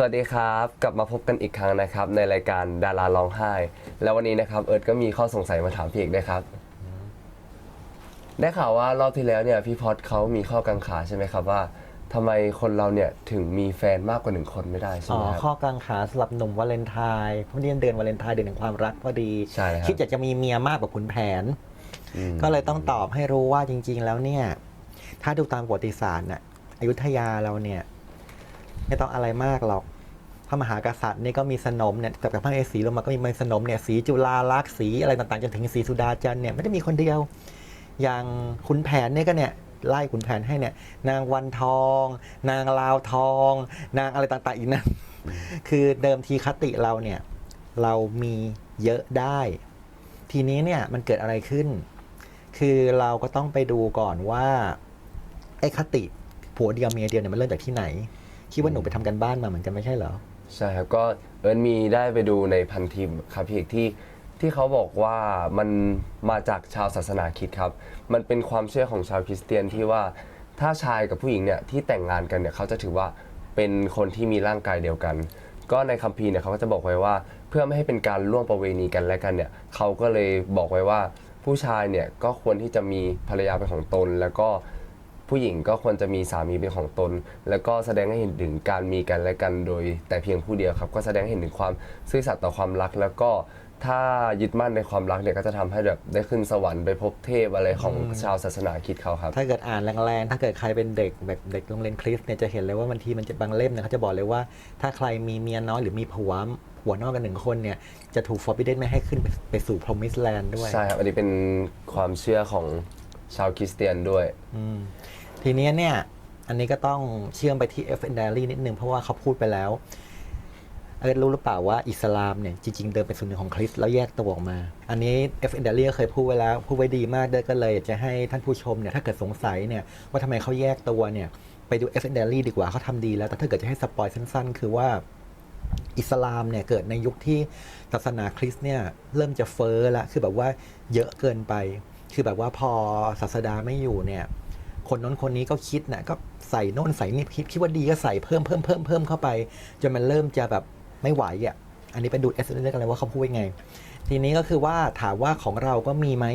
สวัสดีครับกลับมาพบกันอีกครั้งนะครับ ในรายการดาราร้องไห้ แล้ววันนี้นะครับเอิร์ดก็มีข้อสงสัยมาถามพี่เอกด้วยครับ ได้ข่าวว่ารอบที่แล้วเนี่ยพี่พอดเขามีข้อกังขาใช่ไหมครับว่าทำไมคนเราเนี่ยถึงมีแฟนมากกว่าหนึ่งคนไม่ได้ใช่อ๋ไหอมคข้อรับกังขาสำหรับหนุ่มวาเลนไทน์เพราะนี่เดือนวาเลนไทน์เดือนแห่งความรักพอดีใช่ครับ คิดอยากจะมีเมียมากกว่าขุนแผนอืมก็เลยต้องตอบให้รู้ว่าจริง ๆ แล้วเนี่ย ถ้าดูตามประวัติศาสตร์น่ะอยุธยาเราเนี่ย ไม่ต้องอะไรมากหรอก พระมหากษัตริย์นี่ก็มีสนมเนี่ยกับพระเอสีลงมาก็มีสนมเนี่ยสีจุฬาลักษณ์สีอะไรต่างๆจนถึงสีสุดาจันเนี่ยไม่ได้มีคนเดียว อย่างขุนแผนเนี่ยก็เนี่ยไล่ขุนแผนให้เนี่ยนางวันทอง นางลาวทอง นางอะไรต่างๆอีกนะคือเดิมทีคติเราเนี่ยเรามีเยอะได้ ทีนี้เนี่ยมันเกิดอะไรขึ้น คือเราก็ต้องไปดูก่อนว่าไอ้คติผัวเดียวเมียเดียวเนี่ยมันเริ่มจากที่ไหน คิดว่าหนูไปทำกันบ้านมาเหมือนกันไม่ใช่เหรอ ใช่ครับก็เอิร์ดมีได้ไปดูในพันทิปครับพี่เอกที่ที่เขาบอกว่ามันมาจากชาวศาสนาคริดครับ มันเป็นความเชื่อของชาวคริสเตียนที่ว่าถ้าชายกับผู้หญิงเนี่ยที่แต่งงานกันเนี่ยเขาจะถือว่าเป็นคนที่มีร่างกายเดียวกัน ก็ในคัมภีร์เนี่ยเขาก็จะบอกไว้ว่า เพื่อไม่ให้เป็นการล่วงประเวณีกันและกันเนี่ยเขาก็เลยบอกไว้ว่า ผู้ชายเนี่ยก็ควรที่จะมีภรรยาเป็นของตน แล้วก็ ผู้หญิงก็ควรจะมีสามีเป็นของตน แล้วก็แสดงให้เห็นถึงการมีกันและกันโดย แต่เพียงผู้เดียวครับ ก็แสดงให้เห็นถึงความซื่อสัตย์ต่อความรัก แล้วก็ถ้ายึดมั่นในความรักเนี่ยก็จะทำให้แบบได้ขึ้นสวรรค์ไปพบเทพอะไรของชาวศาสนาคริดเขาครับ ถ้าเกิดอ่านแรงๆ ถ้าเกิดใครเป็นเด็กแบบเด็กโรงเรียนคริสต์เนี่ยจะเห็นเลยว่าบางทีมันจะบางเล่มเนี่ยเขาจะบอกเลยว่า ถ้าใครมีเมียน้อยหรือมีผัวผัวนอกกันหนึ่งคนเนี่ยจะถูก forbidden ไม่ให้ขึ้นไปไปสู่ promised land ด้วยใช่ครับ อันนี้เป็นความเชื่อของชาวคริสเตียนด้วย อืม ทีเนี้ยเนี่ย อันนี้ก็ต้องเชื่อมไปที่ F n d a r y นิดนึงเพราะว่าเขาพูดไปแล้วเอิร์ธรู้หรือเปล่าว่าอิสลามเนี่ยจริงๆเดิมเป็นส่วนหนึ่งของคริสต์แล้วแยกตัวออกมา อันนี้ F n d a r y ก็เคยพูดไว้แล้ว พูดไว้ดีมากเด้อก็เลยจะให้ท่านผู้ชมเนี่ยถ้าเกิดสงสัยเนี่ยว่าทำไมเขาแยกตัวเนี่ยไปดู F n d a r y ดีกว่าเขาทำดีแล้ว แต่ถ้าเกิดจะให้สปอยสั้นๆ คือว่าอิสลามเนี่ยเกิดในยุคที่ศาสนาคริสต์เนี่ยเริ่มจะเฟ้อละคือแบบว่าเยอะเกินไป คือแบบว่าพอศาสดาไม่อยู่เนี่ย คนน้นคนนี้ก็คิดนะก็ใส่โน่นใส่นี่คิดคิดว่าดีก็ใส่เพิ่มเพิ่มเพิ่มเพิ่มเข้าไป จนมันเริ่มจะแบบไม่ไหวอะอันนี้ไปดูเอสเอ็กันเลยว่าเขาพูดยังไง ทีนี้ก็คือว่าถามว่าของเราก็มีไหม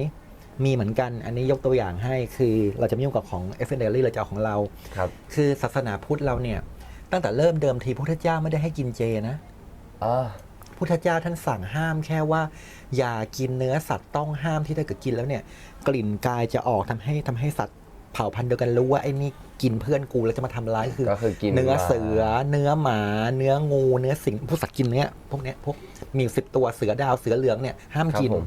มีเหมือนกัน อันนี้ยกตัวอย่างให้คือเราจะไม่ยุ่งกับของเอฟเอ็นเดลี่เราจะเอาของเราครับคือศาสนาพุทธเราเนี่ย ตั้งแต่เริ่มเดิมทีพระพุทธเจ้าไม่ได้ให้กินเจนะอ่าพุทธเจ้าท่านสั่งห้ามแค่ว่า อย่ากินเนื้อสัตว์ต้องห้ามที่ถ้าเกิดกินแล้วเนี่ย กลิ่นกายจะออกทำให้ทำให้สัตว์ เผ่าพันธุ์เดียวกันรู้ว่าไอ้นี่กินเพื่อนกูแล้วจะมาทำร้ายคือ ก็คือกินเนื้อหมาเสือ เนื้อหมา เนื้องูเนื้อสิงพวกสัตว์กินเนื้อพวกเนี้ยพวกมีสิบตัวเสือดาวเสือเหลืองเนี่ยห้ามครับกินผม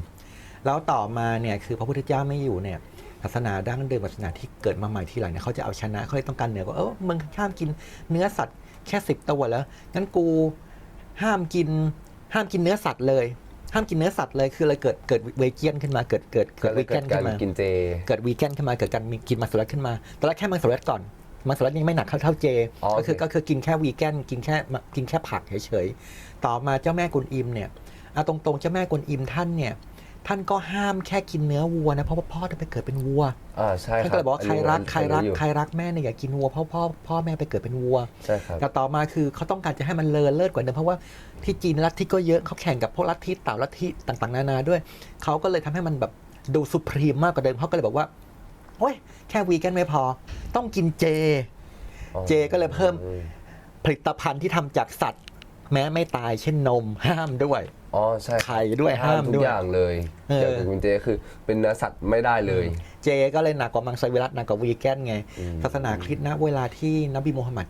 แล้วต่อมาเนี่ยคือพระพุทธเจ้าไม่อยู่เนี่ยศาสนาดั้งเดิมศาสนาที่เกิดมาใหม่ทีหลังเนี่ยเขาจะเอาชนะเขาเลยต้องการเหนือกว่าเออมึงห้ามกินเนื้อสัตว์แค่สิบตัวแล้วงั้นกูห้ามกินห้ามกินเนื้อสัตว์เลย ห้ามกินเนื้อสัตว์เลยคือเลยเกิดเกิดเวเจียนขึ้นมาเกิดเกิดก็เกิดเลวียแกเกิดนกาขึ้รนมากินเจ เกิดวีแกนขึ้นมาเกิดการมีกินมังสวิรัตขึ้นมาตอนแรกแค่มังสวิรัตก่อนมังสวิรัตยังไม่หนักเท่าเท่าเจอ๋อก็คือโอเคก็คือกินแค่วีแกนกินแค่กินแค่ผักเฉยๆต่อมาเจ้าแม่กุนอิมเนี่ยเอาตรงๆเจ้าแม่กุนอิมท่านเนี่ย ท่านก็ห้ามแค่กินเนื้อวัวนะเพราะว่าพ่อจะไปเกิดเป็นวัวอ่าใช่คท่านรับก็เลยบอกว่าใครรักใครรักอยู่ใครรักแม่เนี่ยอย่ากินวัวเพราะพ่อพ่อแม่ไปเกิดเป็นวัว ใช่ครับแต่ต่อมาคือเขาต้องการจะให้มันเลอเลิศกว่าเดิมเพราะว่าที่จีนลัทธิก็เยอะเขาแข่งกับพวกลัทธิเต่าลัทธิต่างๆ นานาด้วยเขาก็เลยทำให้มันแบบดูสุพรีมมากกว่าเดิมเขาก็เลยบอกว่าโอ้ยแค่วีแกนไม่พอ ต้องกินเจ เจก็เลยเพิ่ม ผลิตภัณฑ์ที่ทำจากสัตว์ แม้ไม่ตายเช่นนมห้ามด้วย อ๋อใช่ครับไข่ด้วยห้ามทุด้กวย อย่างเลยเออ เกี่ยวกับคุณเจคือเป็นเนื้อสัตว์ไม่ได้เลย เจก็เลยหนักกว่ามังสวิรัตหนักกว่าวีแกนไงอืม ศาสนาคริสต์นะเวลาที่นบีมูฮัมหมัด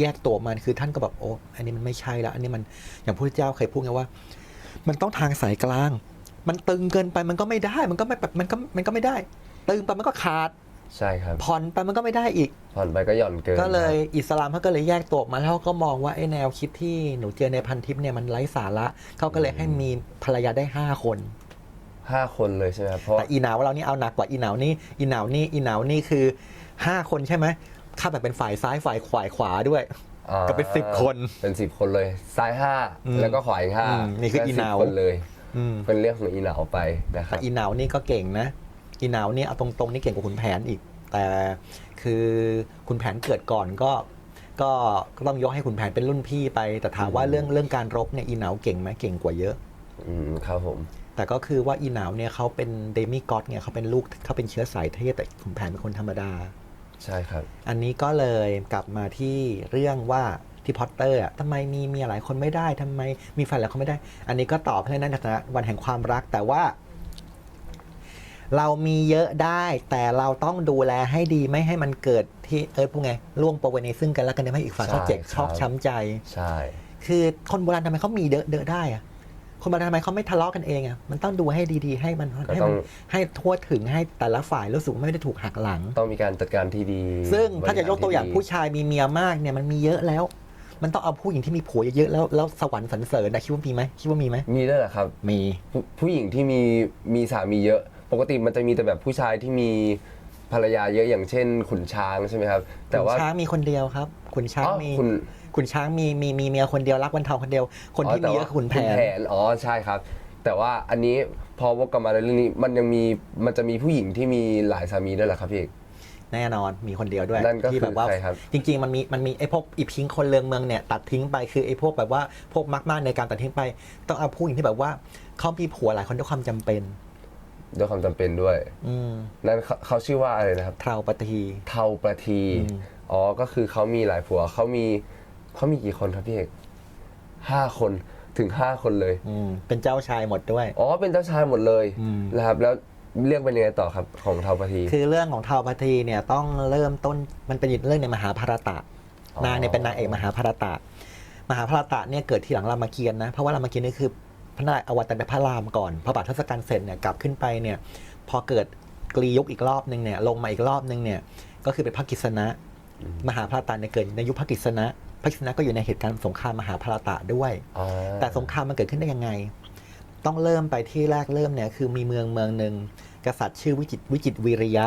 แยกตัวมันคือท่านก็แบบโอ้อันนี้มันไม่ใช่แล้วอันนี้มันอย่างพระพุทธเจ้าเคยพูดไงว่า มันต้องทางสายกลาง มันตึงเกินไปมันก็ไม่ได้ มันก็ไม่แบบมันก็มันก็ไม่ได้ ตึงไปมันก็ขาด ใช่ครับ ผ่อนไปมันก็ไม่ได้อีก ผ่อนไปก็หย่อนเกินก็เลยอิสลามเขาก็เลยแยกตัวออกมาแล้วเขาก็มองว่าไอ้แนวคิดที่หนูเจอในพันทิปเนี่ยมันไร้สาระเขาก็เลยให้มีภรรยาได้ห้าคน ห้าคนเลยใช่ไหมครับเพราะแต่อีหนาวเรานี่เอาหนักกว่าอีหนาวนี่อีหนาวนี่อีหนาวนี่คือห้าคนใช่ไหมข้าแบบเป็นฝ่ายซ้ายฝ่ายขวายขวาด้วย อ่าก็เป็นสิบคนเป็นสิบคนเลย ซ้ายห้าอืมแล้วก็ขวาอีกห้าอืมนี่คืออีหนาวก็10คนเลย อืมเป็นเรื่องของอีหนาวไปนะครัแต่บ อีหนาวนี่ก็เก่งนะ อีหนาวนี่เอาตรงๆนี่เก่งกว่าขุนแผนอีก แต่คือขุนแผนเกิดก่อนก็ก็ก็ต้องยกให้ขุนแผนเป็นรุ่นพี่ไป แต่ถามว่าเรื่องเรื่องการรบเนี่ยอีเหนาเก่งไหมเก่งกว่าเยอะ อืมครับผม แต่ก็คือว่าอีเหนาวเนี่ยเขาเป็นเดมิกอดเนี่ยเขาเป็นลูกเขาเป็นเชื้อสายเทพแต่ขุนแผนเป็นคนธรรมดา ใช่ครับ อันนี้ก็เลยกลับมาที่เรื่องว่าที่พอตเตอร์อะทำไมมีเมียหลายคนไม่ได้ทำไมมีแฟนหลายคนไม่ได้ อันนี้ก็ตอบให้ในฐานะวันแห่งความรักแต่ว่า เรามีเยอะได้แต่เราต้องดูแลให้ดีไม่ให้มันเกิดที่เอิร์ธพูดไงล่วงประเวณีซึ่งกันและกันทำให้อีกฝ่ายเขาเจ็บใช่ชอกครับช้ำใจ ใช่ คือคนโบราณทำไมเขามีเดอะเดอะได้อะคนโบราณทำไมเขาไม่ทะเลาะกันเองอะมันต้องดูให้ดีๆ ให้มันก็ให้ต้อมังนให้ทั่วถึงให้แต่ละฝ่ายรู้สึกว่าไม่ได้ถูกหักหลัง ต้องมีการจัดการที่ดีซึ่งถ้าจะยกตัวอย่างบริหรผู้ชายมีเมียมากเนี่ยมันมีเยอะแล้ว มันต้องเอาผู้หญิงที่มีผัวเยอะๆแล้วแล้วสวรรค์สรรเสริญนะคิดว่ามีไหมคิดว่ามีไหมมีด้วยเหรอครับมี ผู้ผู้หญิงที่มีมีสามีเยอะ ปกติมันจะมีแต่แบบผู้ชายที่มีภรรยาเยอะอย่างเช่น ขุนช้างใช่ไหมครับ แต่ขุนว่า ช้างมีคนเดียวครับ ขุนช้างอ๋อมีคุณขุนช้างมีมีมีเมียคนเดียวรักวันทองคนเดียว คนที่แต่มีเยว่าอะคือขุนแผนอ๋อใช่ครับ แต่ว่าอันนี้พอวกกลับมาในเรื่องนี้มันยังมีมันจะมีผู้หญิงที่มีหลายสามีด้วยเหรอครับพี่เอก แน่นอนมีคนเดียวด้วยนั่นก็ที่แบบว่าคือใครครับ จริง ๆ มันมีมันมีไอ้พวกอีพิงคนเลืองเมืองเนี่ยตัดทิ้งไปคือไอ้พวกแบบว่าพวกมากๆในการตัดทิ้งไป ต้องเอาผู้หญิงที่แบบว่าเขามีผัวหลายคนด้วยความจำเป็น ด้วยความจำเป็นด้วย อืมนั่นเขาเขาชื่อว่าอะไรนะครับ เทราปฏี เทาประทีอืมอ๋อ ก็คือเขามีหลายผัว เขามีเขามีกี่คนครับพี่เอกห้าคน ถึงห้าคนเลย อืมเป็นเจ้าชายหมดด้วย อ๋อ เป็นเจ้าชายหมดเลยอืมนะครับ แล้วเรื่องเป็นยังไงต่อครับของเทาประที คือเรื่องของเทาปฏีเนี่ยต้องเริ่มต้นมันเป็นเรื่องในมหาภารตะอ๋อ นางเนี่ยเป็นนางเอกมหาภารตะ มหาภารตะเนี่ยเกิดที่หลังรามเกียรติ์นะ เพราะว่ารามเกียรติ์นี่คือ พระนารายณ์อวตารเป็นพระรามก่อนพระบาททศกัณฐ์เสร็จเนี่ยกลับขึ้นไปเนี่ยพอเกิดกรียุคอีกรอบหนึ่งเนี่ยลงมาอีกรอบหนึ่งเนี่ยก็คือเป็นพระกฤษณะ มหาภาตะเนี่ยเกิดในยุคพระกฤษณะพระกฤษณะก็อยู่ในเหตุการณ์สงครามมหาภารตะด้วย อ๋อแต่สงครามมันเกิดขึ้นได้ยังไง ต้องเริ่มไปที่แรกเริ่มเนี่ยคือมีเมืองเมืองหนึ่งกษัตริย์ชื่อวิจิตรวิจิตรวีริยะ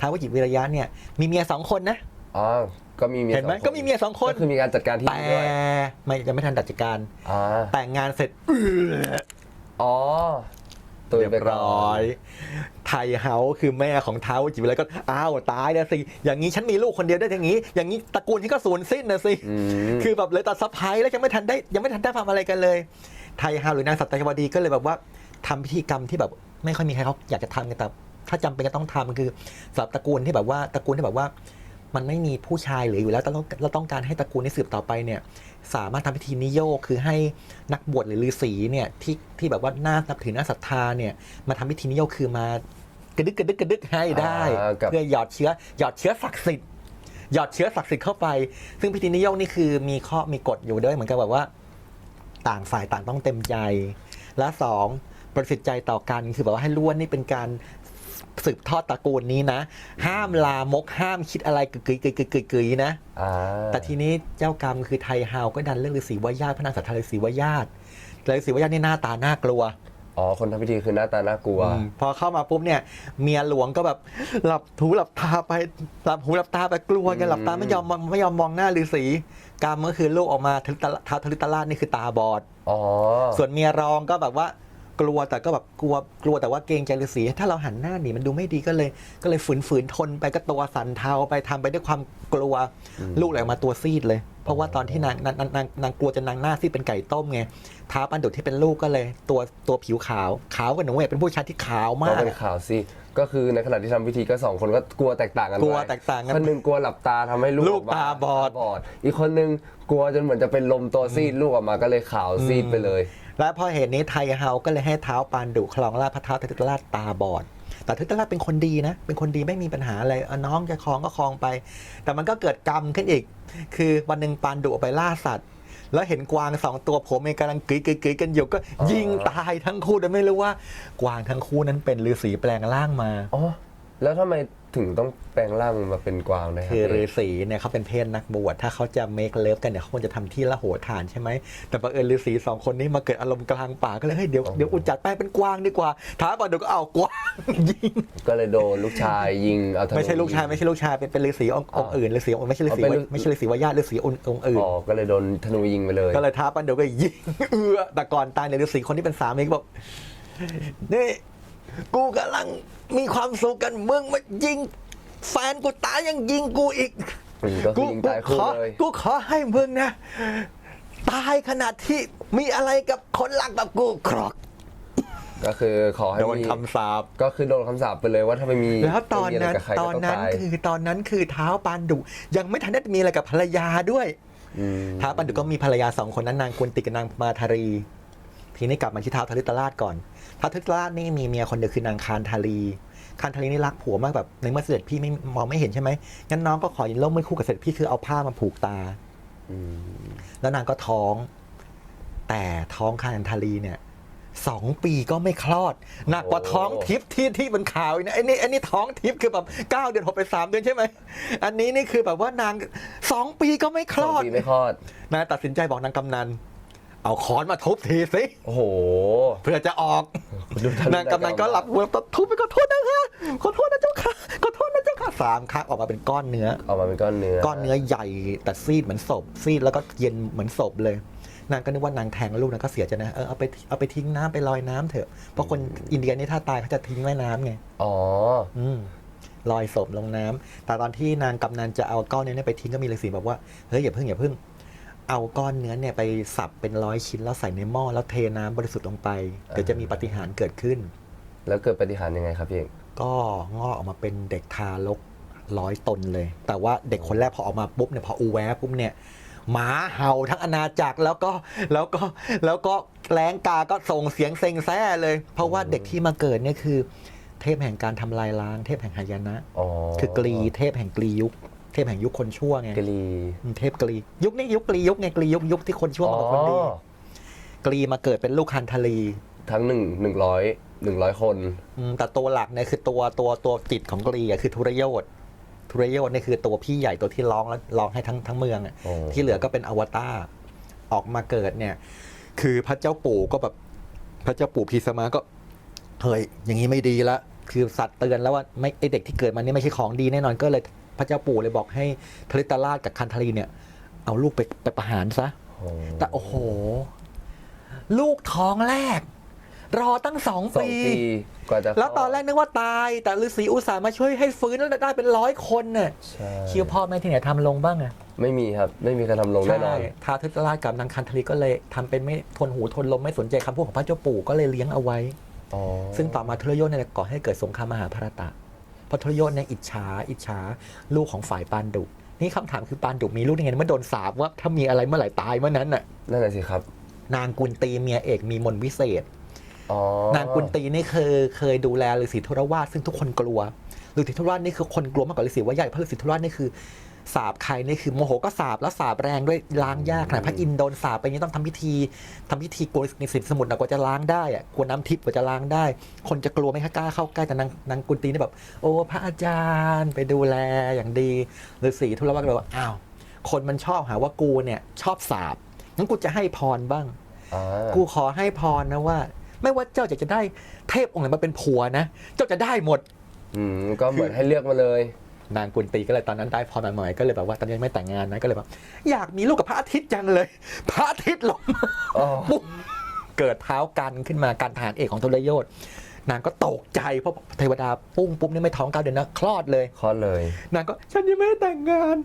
ท้าววิจิตรวีริยะเนี่ยมีเมียสองคนนะ อ๋อ ก็มีเมียเห็นไหมสองคก็มีเมียสองคน ก็คือมีการจัดการที่แต่ดีด้วยไม่ยังไม่ทันจัดการ อ่าแต่งงานเสร็จอ๋อตัวเรียบไปก่น ร้อย ไทยเฮาคือแม่ของท้าววิจิตรวีริยะก็อ้าวตายแล้วสิ อย่างนี้ฉันมีลูกคนเดียวได้อย่างนี้ อย่างนี้ตระกูลที่ก็สูญสิ้นนะสิ อืม คือแบบเลยตัดสะพายแล้วยังไม่ทันได้ยังไม่ทันได้ทำอะไรกันเลย ไทยฮาหรือนางสัตยวดีก็เลยแบบว่าทำพิธีกรรมที่แบบ ไม่ค่อยมีใครเขาอยากจะทำกันแต่ถ้าจำเป็นก็ต้องทำคือสำหรับตระกูลที่แบบว่าตระกูลที่แบบว่า มันไม่มีผู้ชายเหลืออยู่แล้วเราต้องเราต้องการให้ตระกูลนี้สืบต่อไปเนี่ยสามารถทำพิธีนิโยกคือให้นักบวชหรือฤาษีเนี่ยที่ที่แบบว่าน่านับถือน่าศรัทธาเนี่ยมาทำพิธีนิโยกคือมากระดึกกระดึกกระดึกให้ได้อ่ากับเพื่อหยอดเชื้อหยอดเชื้อศักดิ์สิทธิ์หยอดเชื้อศักดิ์สิทธิ์เข้าไป ซึ่งพิธีนิโยกนี่คือมีข้อมีกฎอยู่ด้วยเหมือนกับแบบว่า ต่างฝ่ายต่างต้องเต็มใจ และสองบริสุทธิ์ใจต่อกันคือแบบว่าให้ล้วนนี่เป็นการ สืบทอดตระกูลนี้นะ ห้ามลามกห้ามคิดอะไรกึกกึยกึยกึยกึยกึยนะ อ่าแต่ทีนี้เจ้ากรรมคือไทยฮาวก็ดันเรื่องฤาษีวายาตพระนางสัทธาฤาษีวายาตแล้วฤาษีวายาตนี่หน้าตาน่ากลัวอ๋อ คนทำพิธีคือหน้าตาน่ากลัว อืมพอเข้ามาปุ๊บเนี่ย เมียหลวงก็แบบหลับหูหลับตาไปหลับหูหลับตาไปกลัวกันหลับตาไม่ยอมมองไม่ยอมมองหน้าฤาษีกรรมก็คือลูกออกมาทะลุตะท้าวทะลุตะลาดนี่คือตาบอด อ๋อ ส่วนเมียรองก็แบบว่า กลัวแต่ก็แบบกลัวกลัวแต่ว่าเกรงใจฤาษีถ้าเราหันหน้าหนีมันดูไม่ดีก็เลย ก็เลยฝืนฝืนทนไปก็ตัวสั่นเทาไปทำไปด้วยความกลัวอืมลูกเลยออกมาตัวซีดเลย เพราะว่าตอนที่นางนางนางนางนางกลัวจนนางหน้าซีดเป็นไก่ต้มไงท้าปันดุที่เป็นลูกก็เลย ตัวตัวผิวขาวขาวกับหนูเอกเป็นผู้ชายที่ขาวก็มากเป็นข่าวสิก็คือในขณะที่ทำพิธีก็สองคนก็กลัวแตกต่างกันกลัวไปแตกต่างกันคนหนึ่งกลัวหลับตาทำให้ลูกลูกอมตาบอดตาบอด อีกคนหนึ่งกลัวจนเหมือนจะเป็นลมตัวซีดลูกออกมาก็เลยขาวซีดไปเลย และพอเหตุนี้ไทยเฮาก็เลยให้เท้าปานดุคลองราชพระเท้าทศราชตาบอดแต่ทศราชเป็นคนดีนะ เป็นคนดีไม่มีปัญหาอะไรเอาน้องจะคลองก็คลองไป แต่มันก็เกิดกรรมขึ้นอีก คือวันหนึ่งปานดุไปล่าสัตว์แล้วเห็นกวางสองตัวผมเองกำลังกรีดกรีกรีกันอยู่ก็ยิงตายทั้งคู่โดยไม่รู้ว่ากวางทั้งคู่นั้นเป็นฤาษีแปลงร่างมาอ๋อ แล้วทำไมถึงต้องแปลงร่างมาเป็นกวางนะครัคือฤาพี่ษีเนี่ยเขาเป็นเพศนักบวชถ้าเขาจะเมคเลิฟกันเนี่ยเขาควรจะทำที่ละโหฐานใช่ไหมแต่บังเอิญฤาษีสองคนนี้มาเกิดอารมณ์กลางป่าก็เลยเฮ้ยเดี๋ยวเดี๋ยวอุจจัดไปเป็นกวางดีกว่าท้าปานดุก็เอากวางยิง ก็เลยโดนลูกชายยิงเอาธนูไม่ใช่ลูกชายไม่ใช่ลูกชายเป็นเป็นฤาษีองค์อ๋อองค์อื่นฤาษีองค์ไม่ใช่ฤาษีอ๋อเป็นฤไม่ใช่ฤาษีวายาตฤาษีองค์องค์อื่น อ๋อก็เลยโดนธนูยิงไปเลย ก็เลยท้าปันเดี๋ยวก็ยิง เอือแต่ก่อนตายเนี่ยฤาษีคนที่เป็นสามีก็บอกนี่กูกำลัง มีความสุขกันมึงมายิง แฟนกูตายยังยิงกูอีกอืมก็คือกูยิงกูตายขคู่อเลย กูขอให้มึงนะ ตายขนาดที่มีอะไรกับคนหลักแบบกูครอกก็คือขอให้โดนมีคำสาปก็คือโดนคำสาปไปเลยว่าถ้าไม่มีแล้วตอนนั้นไม่มีะไรกับใครตก็อนต้องนั้นตายคือตอนนั้นคือเท้าปานดุ ยังไม่ทันได้มีอะไรกับภรรยาด้วยมท้าวปานดุก็มีภรรยาสองคนนั้นนางกวนติกับนางมาทารี ทีนี้กลับมาที่ท้าวทาริตราชก่อน ท้าวทาริตราชนี่มีเมียคนเดียวคือนางคานทารีคานทารีนี่รักผัวมากแบบในเมื่อเสด็จพี่ไม่มองไม่เห็นใช่ไหมงั้นน้องก็ขอยินร่มไม่คู่กับเสด็จพี่คือเอาผ้ามาผูกตาอืมแล้วนางก็ท้อง แต่ท้องคานทารีเนี่ยสองปีก็ไม่คลอด หนักกว่าท้องทิพย์ที่ที่มันข่าวอีกนะไอ้นี่ไอ้นี่ท้องทิพย์คือแบบเก้าเดือนหกไปสามเดือนใช่ไหมอันนี้นี่คือแบบว่านางสองปีก็ไม่คลสองอดปีไม่คลอดนายตัดสินใจบอกนางกำนัน เอาค้อนมาทุบทีสิโอ้โหเพื่อจะออก ดูทะลุนางกำนันก็หลับหัวทุบไปขอโทษนะคะขอโทษนะเจ้าค่ะขอโทษนะเจ้าค่ะสามครั้งออกมาเป็นก้อนเนื้อ ออกมาเป็นก้อนเนื้อก้อนเนื้อใหญ่แต่ซีดเหมือนศพซีดแล้วก็เย็นเหมือนศพเลย นางก็นึกว่านางแทงลูกนางก็เสียใจนะเออเอาไปเอาไปทิ้งน้ำไปลอยน้ำเถอะเพราะคนอินเดียนี่ถ้าตายเขาจะทิ้งแม่น้ำไง อ๋อ อืมลอยศพลงน้ำแต่ตอนที่นางกำนันจะเอาก้อนเนื้อเนี่ยไปทิ้งก็มีฤาษีบอกว่า เฮ้ยอย่าเพิ่งอย่าเพิ่ง เอาก้อนเนื้อเนี่ยไปสับเป็นร้อยชิ้นแล้วใส่ในหม้อแล้วเทน้ำบริสุทธิ์ลงไปเดี๋ยวจะมีปาฏิหารย์เกิดขึ้น แล้วเกิดปฏิหารย์ยังไงครับพี่เอกก็งอกออกมาเป็นเด็กทารกร้อยตนเลย แต่ว่าเด็กคนแรกพอออกมาปุ๊บเนี่ยพออูแวะปุ๊บเนี่ยหมาเห่าทั้งอาณาจักรแล้วก็แล้วก็แล้วก็แรงกาก็ส่งเสียงเซ็งแซ่เลย เพราะว่าเด็กที่มาเกิดเนี่ยคือ เทพแห่งการทำลายล้าง เทพแห่งหายนะ อ๋อคือกรีเทพแห่งกรียุค เทพแห่งยุคคนชั่วไงกรีอืมเทพกรียุคนี้ยุคกรียุคไงกรียุคยุคที่คนชั่วมากับคนดีอ๋อกรีมาเกิดเป็นลูกคันทลีทั้งหนึ่งหนึ่งร้อยหนึ่งร้อยคนอืมแต่ตัวหลักเนี่ยคือตัวตัวตัวจิตของกรีอะคือทุรโยธทุรโยธเนี่ยคือตัวพี่ใหญ่ตัวที่ร้องแล้วร้องให้ทั้งทั้งเมืองอะอ๋อที่เหลือก็เป็นอวตารออกมาเกิดเนี่ย คือพระเจ้าปู่ก็แบบพระเจ้าปู่พีสมาก็เฮ้ยอย่างนี้ไม่ดีละคือสัตว์เตือนแล้วว่าไม่ไอเด็กที่เกิดมาเนี่ยไม่ใช่ของดีแน่นอนก็เลย พระเจ้าปู่เลยบอกให้ทริตราชกับคันธลีเนี่ย เอาลูกไปไปประหารซะโอ้แต่โอ้โห ลูกท้องแรก รอตั้งสองสองปี ปีกว่าจะแล้วตอนแรกนึกว่าตาย แต่ฤาษีอุตส่าห์มาช่วยให้ฟื้นแล้วได้เป็นร้อยคนน่ะใช่คิวพ่อแม่ที่ไหนทำลงบ้างอะ ไม่มีครับ ไม่มีการทำลงแน่นอนท้าวทิตราชกับนางคันธลีก็เลยทำเป็นไม่ทนหูทนลมไม่สนใจคำพูดของพระเจ้าปู่ก็เลยเลี้ยงเอาไว้ อ๋อซึ่งต่อมาทุรโยธเนี่ยก่อให้เกิดสงครามมหาภารตะเพราะทุรโยธเนี่ยอิจฉาอิจฉาลูกของฝ่ายปานดุ นี่คำถามคือปานดุมีลูกยังไงเมื่อโดนสาบว่าถ้ามีอะไรเมื่อไหร่ตายเมื่อนั้นน่ะนั่นแหละสิครับ นางกุนตีเมียเอกมีมนต์วิเศษ อ๋อนางกุนตีนี่เคยเคยดูแลฤาษีธุรวาสซึ่งทุกคนกลัวฤาษีธุรวาสนี่คือคนกลัวมากกว่าฤาษีว่าใหญ่เพราะฤาษีธุรวาสนี่คือ สาบใครนี่คือโมโหก็สาบแล้วสาบแรงด้วยล้างยากขนาดพระอินทร์โดนสาบไปนี่ต้องทำพิธีทำพิธีกลัวในสินสมุทรนะกว่าจะล้างได้อะกลัวน้ำทิพย์กว่าจะล้างได้ คนจะกลัวไม่กล้าเข้าใกล้แต่นางนางกุนตีนี่แบบ โอ้พระอาจารย์ไปดูแลอย่างดีฤาษีธุรวาสก็เลยว่าอ้าวคนมันชอบหาว่ากูเนี่ยชอบสาบงั้นกูจะให้พรบ้างอ่ากูขอให้พรนะว่า ไม่ว่าเจ้าจะจะได้เทพองค์ไหนมาเป็นผัวนะ เจ้าจะได้หมดอืมก็เหมือนให้เลือกมาเลย นางกุนตีก็เลยตอนนั้นได้พรมาหน่อยก็เลยแบบว่าตอนนี้ยังไม่แต่งงานนะก็เลยแบบอยากมีลูกกับพระอาทิตย์จังเลย พระอาทิตย์ลงมาอ๋อปุ๊บเกิดเท้ากันขึ้นมาการทหารเอกของทุรโยธนางก็ตกใจเพราะเทวดาปุ้งปุ๊บนี่ไม่ท้องเก้าเดือนนะคลอดเลยคลอดเลย นางก็ฉันยังไม่ได้แต่งงาน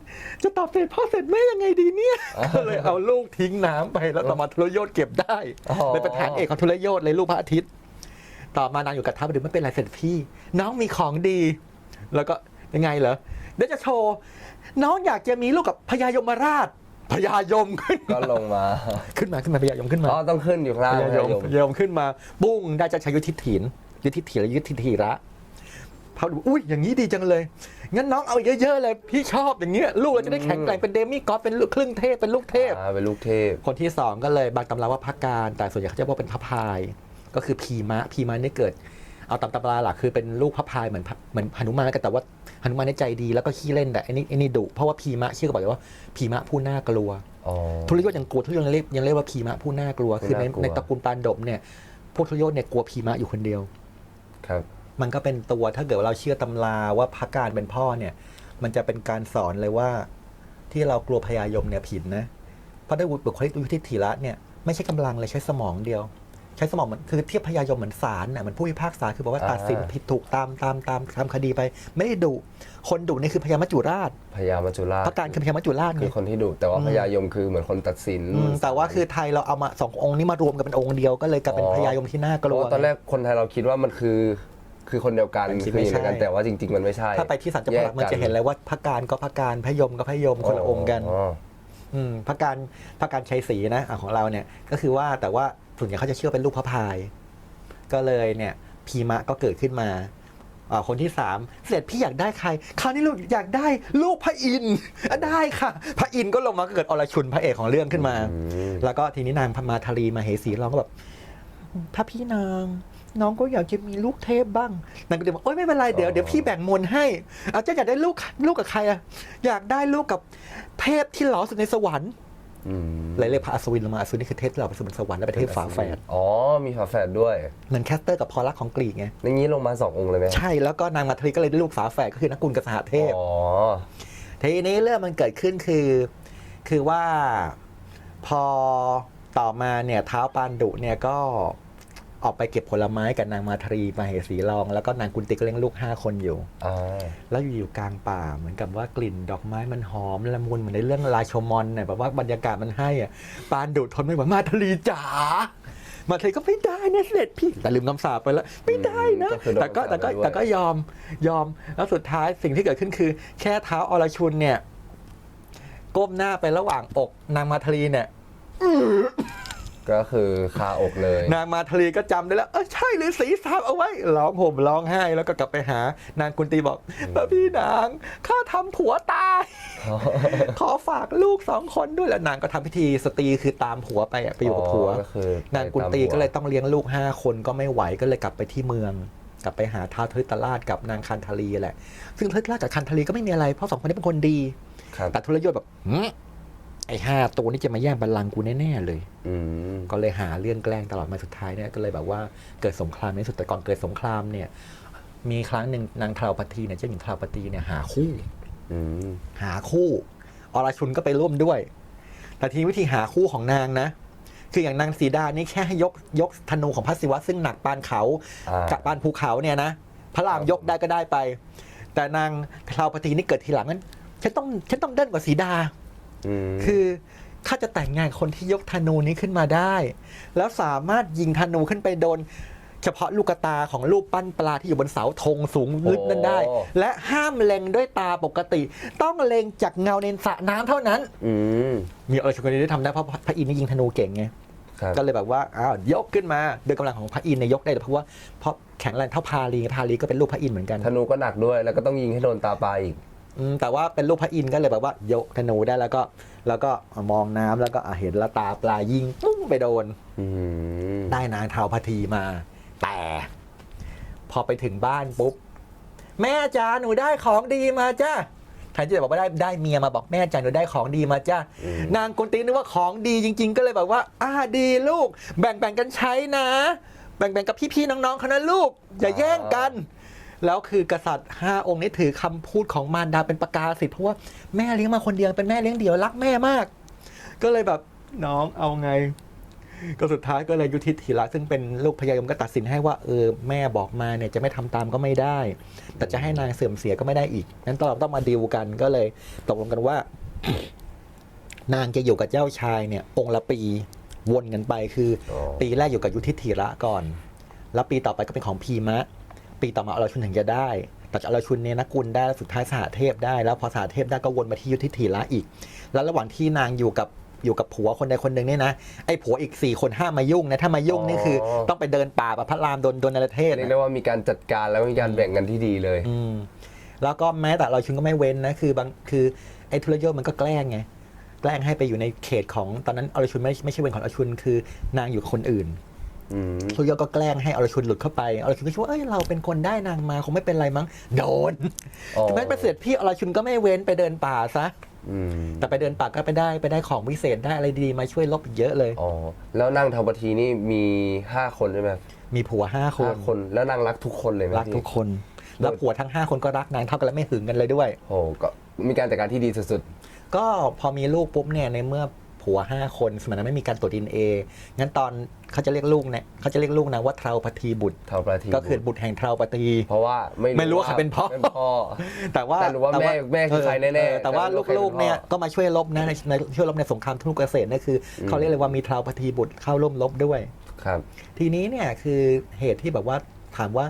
จะตอบเสร็จพ่อเสร็จแม่ยังไงดีเนี่ยอ๋อก็เลยเอาลูกทิ้งน้ำไปแล้วต่อมาทุรโยธเก็บได้อ๋อเลยเป็นทหารเอกของทุรโยธเลยลูกพระอาทิตย์ ต่อมานางอยู่กับท้าวบดินไม่เป็นไรเสร็จพี่ น้องมีของดี แล้วก็ ยังไงเหรอเดี๋ยวจะโชว์ น้องอยากจะมีลูกกับพญายมราชพญายมขึ้นก็ลงมาขึ้นมาขึ้นมาพญายมขึ้นมาอ๋อต้องขึ้นอยู่ข้างล่างพญายมพญายมพญายมขึ้นมา บุ้งได้จะใช้ยุทธิถินยุทธิถินและยุทธิธีระเขาดูอุ้ยอย่างนี้ดีจังเลย งั้นน้องเอาเยอะๆเลยพี่ชอบอย่างเงี้ยลูกเราจะได้แข็งแกร่งเป็นเดมี่กอฟเป็นลูกครึ่งเทพเป็นลูกเทพอ่าเป็นลูกเทพ คนที่สองก็เลยบางตำราว่าพระการ แต่ส่วนใหญ่เขาจะบอกเป็นพระพาย ก็คือพีมะพีมะนี่เกิด เอาตามตำราหลักคือเป็นลูกพระพายเหมือนพระเหมือนหนุมานกันแต่ว่า หนุมานในใจดีแล้วก็ขี้เล่นแต่อันนี้อันนี้ดุเพราะว่าพีมะชื่อก็บอกเลยว่าพีมะผู้น่ากลัวอ๋อทุรยศยังกลัวทุรยศยังเรียกยังเรียกว่าพีมะผู้น่ากลัวผู้คือในน่ากลัวในตระกูลปานดบเนี่ยพวกทุรยศเนี่ยกลัวพีมะอยู่คนเดียวครับมันก็เป็นตัวถ้าเกิดว่าเราเชื่อตำราว่าพระการเป็นพ่อเนี่ย มันจะเป็นการสอนเลยว่า ที่เรากลัวพยายมเนี่ยผิดนะเพราะได้บุคลิกยุทธิธีระเนี่ยไม่ใช่กำลังเลยใช้สมองเดียว ใช้สมองเหมือนคือเทียบพยายมเหมือนศาลน่ะเหมือนผู้พิพากษาคือบอกว่าอ่าตัดสินผิดถูกตามตามตามตามคดีไป ไม่ได้ดุคนดุนี่คือพญามัจจุราชพญามัจจุราชพระการคือพญามัจจุราชคืไงอคนที่ดุแต่ว่าอืมพญายมคือเหมือนคนตัดสินอืมแต่ว่าคือไทยเราเอามาสององค์นี้มารวมกันเป็นองค์เดียวก็เลยกลายเป็นอ๋อพญายมที่น่ากเพลัราะวว่าตอนแรกคนไทยเราคิดว่ามันคือคือคนเดียวกันมันคิดคืออยู่ไม่ด้วยกันใช่แต่ว่าจริง ๆ มันไม่ใช่ ถ้าไปที่สันจะพลักมันจะเห็นเลยว่าพระการก็พระการพระยมก็พระยมคนละองค์กันอ๋ออืมพระการพระการชัยศรีนะอะของเราเนี่ยก็คือว่าแต่ว่า ส่วนใหญ่เขาจะเชื่อเป็นลูกพระพาย ก็เลยเนี่ยพีมะก็เกิดขึ้นมาอ่าคนที่สามเสร็จพี่อยากได้ใคร คราวนี้ลูกอยากได้ลูกพระอินทร์อะได้ค่ะ พระอินทร์ก็ลงมาเกิดอรชุนพระเอกของเรื่องขึ้นมา อืม แล้วก็ทีนี้นางพมาทารีมาเหสีเราก็แบบพระพี่นาง น้องก็อยากจะมีลูกเทพบ้างนางก็เลยบอกโอ๊ยไม่เป็นไรเดี๋ยวเดี๋ยวพี่แบ่งมนให้เอาเจ้าอยากได้ลูกลูกกับใครอะอยากได้ลูกกับเทพที่หล่อสุดในสวรรค์อืม เลยเรียกพระอัศวินลงมาอัศวินนี่คือเทพที่หล่อสุดบนสวรรค์และเป็นเทพฝาแฝดอ๋อ มีฝาแฝดด้วย เหมือนแคสเตอร์กับพอลลักของกรีกไงในนี้ลงมาสององค์เลยไหมใช่แล้วก็นางมาทารีก็เลยได้ลูกฝาแฝดก็คือนักกุลกับสหเทพอ๋อทีนี้เรื่องมันเกิดขึ้นคือ คือว่าพอต่อมาเนี่ยเท้าวปานดุเนี่ยก็ ออกไปเก็บผลไม้กับนางมาทรีมาเหสีรอง แล้วก็นางกุนติก็เลี้ยงลูกห้าคนอยู่ อ่า แล้วอยู่อยู่กลางป่าเหมือนกับว่ากลิ่นดอกไม้มันหอมละมุนเหมือนในเรื่องราโชมอนเนี่ยแบบว่าบรรยากาศมันให้อะปานดุทนไม่ไหวมาทรีจ๋ามาทรีก็ไม่ได้นะเสด็จพี่แต่ลืมคำสาปไปแล้วไม่ได้นะก็คือโดนแต่ก็แต่ก็คำสาปไปด้วย แต่ก็ยอมยอมแล้วสุดท้ายสิ่งที่เกิดขึ้นคือ แค่เท้าอรชุนเนี่ย ก้มหน้าไประหว่างอกนางมาทรีเนี่ย ก็คือคาอกเลย นางมาทรีก็จำได้แล้ว เออใช่หรือสีสาบเอาไว้ร้องห่มร้องไห้แล้วก็กลับไปหานางกุนตีบอกพระพี่นางข้าทำผัวตาย ขอฝากลูกสองคนด้วยแล้วนางก็ทำพิธีสตรีคือตามผัวไปอะไปอยู่กับผัว ก็คือนางกุนตีก็เลยต้องเลี้ยงลูกห้าคนก็ไม่ไหวก็เลยกลับไปที่เมือง กลับไปหาท้าวทริตราชกับนางคันธารีแหละ ซึ่งทริตราชกับคันธารีก็ไม่มีอะไรเพราะสองคนนี้เป็นคนดี ครับ แต่ทุรยศแบบหืม ไอ้ห้าตัวนี้จะมาแย่งบัลลังก์กูแน่ๆเลย อืมก็เลยหาเรื่องแกล้งตลอดมาสุดท้ายเนี่ยก็เลยแบบว่าเกิดสงครามในที่สุดแต่ก่อนเกิดสงครามเนี่ย มีครั้งหนึ่งนางทราวปตีเนี่ยเจ้าหญิงทราวปตีเนี่ยหาคู่ อืมหาคู่อรชุนก็ไปร่วมด้วย แต่ทีนี้วิธีหาคู่ของนางนะ คืออย่างนางสีดานี่แค่ให้ยกยกธนูของพระศิวะซึ่งหนักปานเขาอ่า กับปานภูเขาเนี่ยนะ พระรามยกได้ก็ได้ไป แต่นางทราวปตีนี่เกิดทีหลังนั้นฉันต้องฉันต้องเดินกว่าสีดาอืม คือข้าจะแต่งงานกับคนที่ยกธนูนี้ขึ้นมาได้ แล้วสามารถยิงธนูขึ้นไปโดน เฉพาะลูกตาของรูปปั้นปลาที่อยู่บนเสาธงสูงลึกนั้นได้ และห้ามเล็งด้วยตาปกติ ต้องเล็งจากเงาในสระน้ำเท่านั้นอืมมีอรชุนคนนี้ได้ทำได้เพราะพระอินทร์นี่ยิงธนูเก่งไงครับก็เลยแบบว่าอ้าวยกขึ้นมาโดยกำลังของพระอินทร์เนี่ยยกได้เพราะว่าเพราะแข็งแรงเท่าพาลีพาลีก็เป็นลูกพระอินทร์เหมือนกันธนูก็หนักด้วยแล้วก็ต้องยิงให้โดนตาปลาอีก อืมแต่ว่าเป็นลูกพระอินทร์ก็เลยแบบว่ายกธนูได้แล้วก็ แล้วก็มองน้ำแล้วก็อะเห็นและตาปลายิงปุ้งไปโดน อืมได้นางเทาพทีมา แต่ พอไปถึงบ้านปุ๊บ แม่จ๋าหนูได้ของดีมาจ้าแทนที่จะบอกว่าได้ได้เมียมาบอกแม่จ๋าหนูได้ของดีมาจ้าอืมนางกุนตีนึกว่าของดีจริง ๆ ก็เลยแบบว่าอ่าดีลูก แบ่งแบ่งกันใช้นะ แบ่งแบ่งกับพี่ๆน้องๆเขานะลูกอย่าแย่งกัน แล้วคือกษัตริย์ห้าองค์นี้ถือคำพูดของมารดาเป็นประกาศสิทธิ์เพราะว่าแม่เลี้ยงมาคนเดียวเป็นแม่เลี้ยงเดี่ยวรักแม่มาก ก็เลยแบบน้องเอาไง ก็สุดท้ายก็เลยยุทิธิระซึ่งเป็นลูกพญายมก็ตัดสินให้ว่าเออแม่บอกมาเนี่ยจะไม่ทำตามก็ไม่ได้ แต่จะให้นางเสื่อมเสียก็ไม่ได้อีกนั้นต้องต้องมาดิวกันก็เลยตกลงกันว่า นางจะอยู่กับเจ้าชายเนี่ย องค์ละปีวนกันไปคืออ๋อปีแรกอยู่กับยุทธิธีระก่อน แล้วปีต่อไปก็เป็นของพีมะ ปีต่อมาอรชุนถึงจะได้แต่อรชุนเนี่ยนักกุลได้แล้วสุดท้ายสหเทพได้ แล้วพอสหเทพได้ก็วนมาที่ยุทธิธีระอีก แล้วระหว่างที่นางอยู่กับอยู่กับผัวคนใดคนหนึ่งเนี่ยนะไอ้ผัวอีกสี่คนห้ามมายุ่งนะถ้ามายุ่งนี่คือ ต้องไปเดินป่าแบบพระรามโดนโดนนรเทศเรียกนะได้ว่ามีการจัดการแล้วมีการแบ่งกันที่ดีเลยอืมแล้วก็แม้แต่เราชุนก็ไม่เว้นนะคือบางคือไอ้ทุรยศมันก็แกล้งไงแกล้งให้ไปอยู่ในเขตของตอนนั้นอรชุนไม่ไม่ใช่เวรของอรชุนคือนางอยู่กับคนอื่น อืมทุรยศก็แกล้งให้อรชุนหลุดเข้าไปอรชุนก็คิดว่าเอ้ยเราเป็นคนได้นางมาคงไม่เป็นไรมั้งโดนอ๋อถึงแม้เป็นเสด็จพี่อรชุนก็ไม่เว้นไปเดินป่าซะอืมแต่ไปเดินป่าก็ไปได้ไปได้ของวิเศษได้อะไรดีๆมาช่วยลบอีกเยอะเลยอ๋อแล้วนางเทาปทีนี่มีห้าคนใช่ไหมครับมีผัวห้าคนห้าคน แล้วนางรักทุกคนเลยไหมรักพี่ทุกคน แล้วผัวทั้งห้าคนก็รักนางเท่ากันและไม่หึงกันเลยด้วย โอ้ก็มีการจัดการที่ดีสุดก็พอมีลูกปุ๊บเนี่ยในเมื่อ ผัวห้าคนสมัยนั้นไม่มีการตรวจดีเองั้นตอนเขาจะเรียกลูกเนี่ยเขาจะเรียกลูกนะว่าเทราปฏีบุตรเท่าประทีก็คือบุตรแห่งเทราปฏีเพราะว่าไม่ไม่รู้ว่าใครเป็นพ่อเป็นพ่อแต่ว่าแต่รู้ว่าแม่แม่คือใครแน่ๆเออแต่ว่าแต่ไม่รู้ใครเป็นลูกๆเนี่ยพ่อก็มาช่วยรบนะในในช่วยรบในสงครามทุนเกษตรเนี่ยคืออเขาเรียกเลยว่ามีเทราปฏีบุตรเข้าร่วมรบด้วยครับ ทีนี้เนี่ยคือเหตุที่แบบว่าถามว่า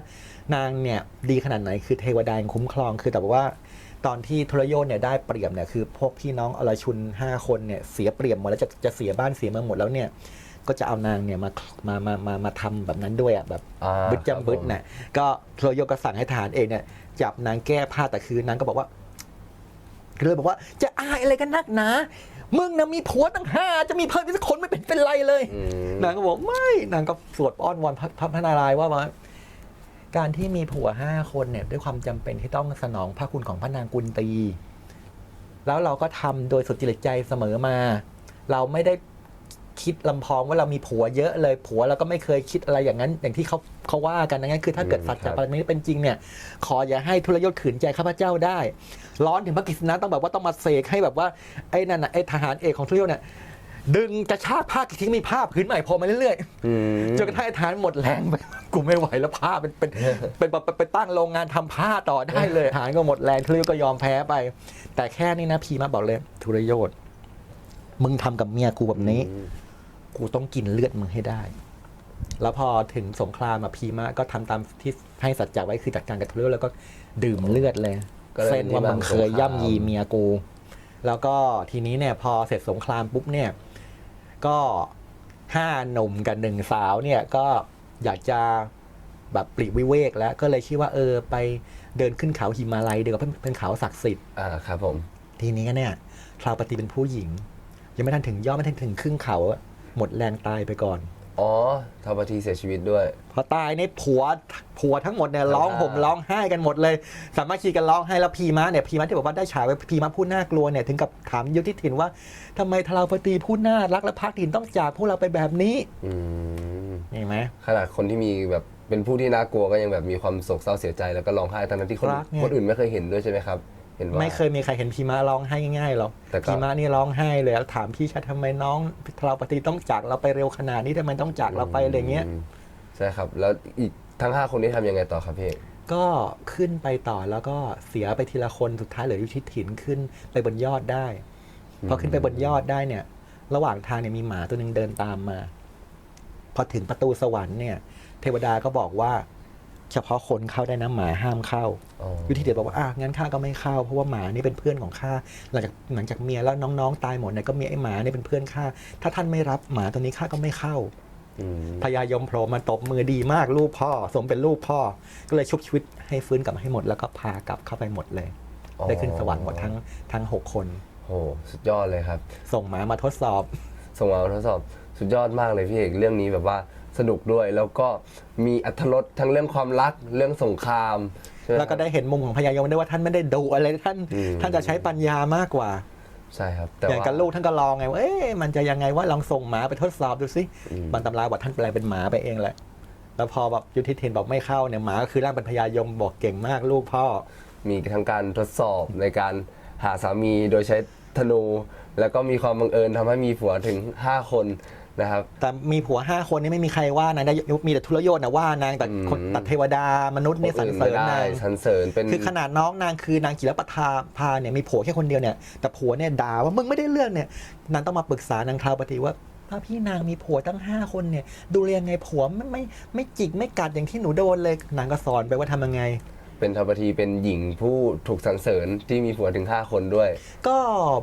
นางเนี่ยดีขนาดไหนคือเทวดายังคุ้มครองคือแต่ว่า ตอนที่ทรยศเนี่ยได้เปรียบเนี่ยคือพวกพี่น้องอรชุน 5 คนเนี่ยเสียเปรียบหมดแล้วจะจะเสียบ้านเสียเมืองหมดแล้วเนี่ยก็จะเอานางเนี่ยมามามามามาทำแบบนั้นด้วยอะแบบอ่าบึดครับจำบึดผมน่ะก็ทรยศก็สั่งให้ทหารเอกเนี่ยจับนางแก้ผ้าแต่คือนางก็บอกว่าเลยบอกว่าจะอายอะไรกันนักหนามึงนะมีผัวตั้งห้าจะมีเพิ่มอีกสักคนไม่เป็นเป็นไรเลย อืม นางก็บอกไม่นางก็สวดอ้อนวอนพระพระพระนารายณ์ว่าว่า การที่มีผัวห้าคนเนี่ยด้วยความจำเป็นที่ต้องสนองพระคุณของพระนางกุนตี แล้วเราก็ทำโดยสุดจิตใจเสมอมา เราไม่ได้คิดลำพองว่าเรามีผัวเยอะเลยผัวเราก็ไม่เคยคิดอะไรอย่างนั้น อย่างที่เขาเขาว่ากันนะงั้นคือถ้าเกิดอืมสัจครัจะบปรนี้เป็นจริงเนี่ย ขออย่าให้ทุรยศขืนใจข้าพเจ้าได้ ร้อนถึงพระกฤษณะต้องแบบว่าต้องมาเสกให้แบบว่าไอ้นั่นน่ะไอ้ทหารเอกของทุรยศเนี่ยดึงกระชากผ้าทิ้งมีผ้าผืนใหม่พอมาเรื่อยๆอืมจนกระทั่งไอ้ทหารหมดแรงไป กูไม่ไหวแล้วผ้าเป็นเป็นเป็นเป็นไปตั้งโรงงานทำผ้าต่อได้เลยทหารก็หมดแรงทุรยศก็ยอมแพ้ไป แต่แค่นี้นะพีมาบอกเลยทุรยศมึงทำกับเมียกูแบบนี้ กูต้องกินเลือดมึงให้ได้ แล้วพอถึงสงครามอะพีมาก็ทำตามที่ให้สัจจะไว้คือจัดการกับทุรยศแล้วก็ดื่มเลือดเลยก็เลยเส้นว่ามึงเคยที่มาของสงครามย่ำยีเมียกู แล้วก็ทีนี้เนี่ย พอเสร็จสงครามปุ๊บเนี่ย ก็ห้าหนุ่มกับหนึ่งสาวเนี่ยก็ อยากจะแบบปลีกวิเวกแล้วก็เลยคิดว่าเออไปเดินขึ้นเขาหิมาลัยเดียวาเป็นเป็นเขาศักดิ์สิทธิ์อ่าครับผม ทีนี้เนี่ยคราวปฏิเป็นผู้หญิง ยังไม่ทันถึงยอดไม่ทันถึงครึ่งเขาอะหมดแรงตายไปก่อน อ๋อเท่าประทีเสียชีวิตด้วย พอตายในผัวผัวทั้งหมดเนี่ยร้องอ่า ห่มร้องไห้กันหมดเลย สามัคคีกันร้องไห้แล้วพีมะเนี่ยพีมะที่บอกว่าได้ฉายไว้พีมะพูดน่ากลัวเนี่ยถึงกับถามยุทธิถินว่าทำไมทราวปตีพูดน่ารักและพักดินต้องจากพวกเราไปแบบนี้อืมเห็นไหม ขนาดคนที่มีแบบเป็นผู้ที่น่ากลัวก็ยังแบบมีความโศกเศร้าเสียใจแล้วก็ร้องไห้ทั้งๆที่คนรักไง คนอื่นไม่เคยเห็นด้วยใช่ไหมครับ เห็นว่าไม่เคยมีใครเห็นพีมะร้องไห้ง่ายๆหรอกแต่ก็ พีมะนี่ร้องไห้เลยแล้วถามพี่ชายทำไมน้องทราวปตีต้องจากเราไปเร็วขนาดนี้ทำไมต้องจากเราไปอะไรเงี้ย มใช่ครับ แล้วอีกทั้ง 5 คนนี้ทำยังไงต่อครับพี่ ก็ขึ้นไปต่อแล้วก็เสียไปทีละคนสุดท้ายเหลือยุทธิถินขึ้นไปบนยอดได้พอขึ้นไปบนยอดได้เนี่ย ระหว่างทางเนี่ยมีหมาตัวหนึ่งเดินตามมา พอถึงประตูสวรรค์เนี่ย เทวดาก็บอกว่า เฉพาะคนเข้าได้นะหมาห้ามเข้าอ๋อยุทธิเดชบอกว่าอะงั้นข้าก็ไม่เข้า เพราะว่าหมานี่เป็นเพื่อนของข้าหลังจากหลังจากเมียแล้วน้องๆ ตายหมดเนี่ยก็มีไอ้หมานี่เป็นเพื่อนข้าถ้าท่านไม่รับหมาตัวนี้ข้าก็ไม่เข้าอืมพญายมโผล่มาตบมือดีมากลูกพ่อ สมเป็นลูกพ่อ ก็เลยชุบชีวิตให้ฟื้นกลับมาให้หมด แล้วก็พากลับเข้าไปหมดเลย ได้ขึ้นสวรรค์หมดทั้งทั้งหกคนโอ้สุดยอดเลยครับ ส่งหมามาทดสอบ ส่งมาทดสอบ สุดยอดมากเลยพี่เอกเรื่องนี้แบบว่า สนุกด้วย แล้วก็มีอัธรสทั้งเรื่องความรักเรื่องสงครามใช่หมแล้วก็ได้เห็นมุมของพญายมด้วยว่าท่านไม่ได้ดุอะไรท่าน อืม ท่านจะใช้ปัญญามากกว่า ใช่ครับ แต่อย่างว่า กับลูกท่านก็ลองไงว่าเอ๊ะมันจะยังไงว่าลองส่งหมาไปทดสอบดูสิอืม บางตำราบอกท่านแปลเป็นหมาไปเองแหละ แล้วพอแบบยุทธิเทนบอกไม่เข้าเนี่ยหมาก็คือร่างเป็นพญายมบอกเก่งมากลูกพ่อ มีทั้งการทดสอบในการหาสามีโดยใช้ธนู แล้วก็มีความบังเอิญทำให้มีผัวถึง 5 คน นะครับ แต่มีผัวห้าคนนี่ไม่มีใครว่านางได้มีแต่ทุรโยชน์นะว่านางแต่คนอืมแต่เทวดามนุษย์เนี่ยสรรเสริญคนอื่นไม่นาได้งสรรเสริญเป็นคือขนาดน้องนางคือนางกิรปทาพาเนี่ยมีผัวแค่คนเดียวเนี่ยแต่ผัวเนี่ยด่าว่ามึงไม่ได้เรื่องเนี่ยนางต้องมาปรึกษานางท้าวปฏิว่าถ้าพี่นางมีผัวตั้งห้าคนเนี่ย ดูเรียงไงผัวไม่ไม่ไม่จิกไม่กัดอย่างที่หนูโดนเลยนางก็สอนไปว่าทำยังไง เป็นธรรมทีเป็นหญิงผู้ถูกสรรเสริญที่มีผัวถึง 5 คนด้วย ก็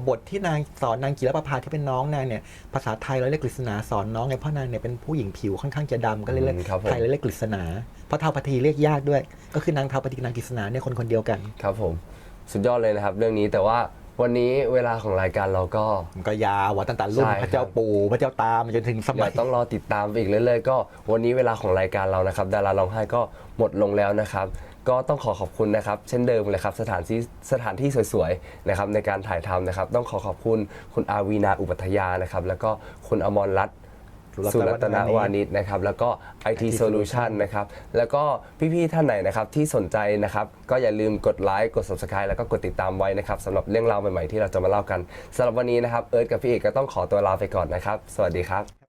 บทที่นางสอนนางกิรปภาที่เป็นน้องนางเนี่ยภาษาไทยเราเรียกกฤษณาสอนน้องไงเพราะนางเนี่ยเป็นผู้หญิงผิวค่อนข้างจะดำก็เลยเรียกอืมครับผม ไทยเราเรียกกฤษณาเพราะเทาปฏิเรียกยากด้วย ก็คือนางเทาปฏิกับนางกฤษณาเนี่ยคนคนเดียวกันครับผม สุดยอดเลยนะครับ เรื่องนี้แต่ว่าวันนี้เวลาของรายการเราก็ มันก็ยาวว่าตั้งแต่รุ่นใช่ครับ พระเจ้าปู่พระเจ้าตามาจนถึงสเดี๋มัยวยต้องรอติดตามไปอีกเรื่อยๆก็วันนี้เวลาของรายการเรานะครับ ดาราร้องไห้ก็หมดลงแล้วนะครับ ก็ต้องขอขอบคุณนะครับ เช่นเดิมเลยครับสถานที่สถานที่สวยๆนะครับในการถ่ายทำนะครับ ต้องขอขอบคุณคุณอาวีนาอุปัทยานะครับ แล้วก็คุณอมรรัตน์สุรัตนวานิชนะครับ แล้วก็ IT Solution นะครับ แล้วก็พี่ๆท่านไหนนะครับที่สนใจนะครับ ก็อย่าลืมกดไลค์กด Subscribe แล้วก็กดติดตามไว้นะครับสำหรับเรื่องราวใหม่ๆที่เราจะมาเล่ากันสำหรับวันนี้นะครับเอิร์ธกับพี่เอกก็ต้องขอตัวลาไปก่อนนะครับ สวัสดีครับ